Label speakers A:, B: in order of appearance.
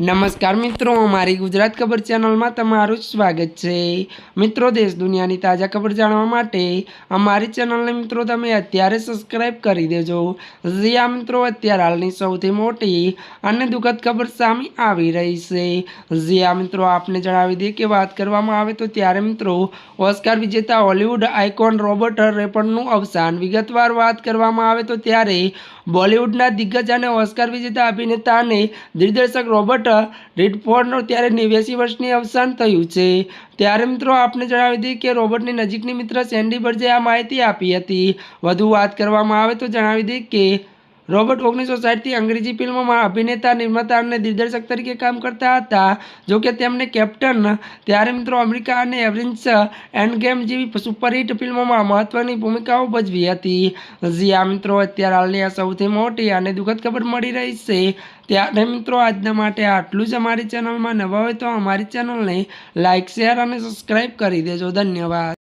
A: નમસ્કાર મિત્રો, અમારી ગુજરાત ખબર ચેનલમાં તમારું સ્વાગત છે. મિત્રો, દેશ દુનિયાની તાજા ખબર જાણવા માટે અમારી ચેનલને મિત્રો તમે અત્યારે સબસ્ક્રાઈબ કરી દેજો. જ્યાં મિત્રો, અત્યારે હાલની સૌથી મોટી અને દુઃખદ ખબર સામે આવી રહી છે. જ્યાં મિત્રો, આપને જણાવી દઈએ કે વાત કરવામાં આવે તો ત્યારે મિત્રો, ઓસ્કાર વિજેતા હોલિવૂડ આઇકોન રોબર્ટ રેપરનું અવસાન વિગતવાર વાત કરવામાં આવે તો ત્યારે બોલિવૂડના દિગ્ગજ અને ઓસ્કાર વિજેતા અભિનેતા અને દિગ્દર્શક રોબર્ટ રેડફોર્ડનું ત્યારે નેવ્યાસી વર્ષની અવસાન થયું છે. ત્યારે મિત્રો આપને જણાવી દઈએ કે રોબર્ટની નજીકની મિત્ર સેન્ડી બર્જે આ માહિતી આપી હતી. વધુ વાત કરવામાં આવે તો જણાવી દઈએ કે રોબર્ટ ઓગણીસો સાઠથી અંગ્રેજી ફિલ્મોમાં અભિનેતા, નિર્માતા અને દિગ્દર્શક તરીકે કામ કરતા હતા. જો કે તેમને કેપ્ટન, ત્યારે મિત્રો અમેરિકા અને એવરેન્સ એન્ડ ગેમ જેવી સુપરહિટ ફિલ્મોમાં મહત્વની ભૂમિકાઓ ભજવી હતી. જી આ મિત્રો અત્યારે હાલની આ સૌથી મોટી અને દુઃખદ ખબર મળી રહી છે. ત્યારે મિત્રો આજના માટે આટલું જ અમારી ચેનલમાં નવા હોય તો અમારી ચેનલને લાઇક શેર અને સબસ્ક્રાઈબ કરી દેજો. ધન્યવાદ.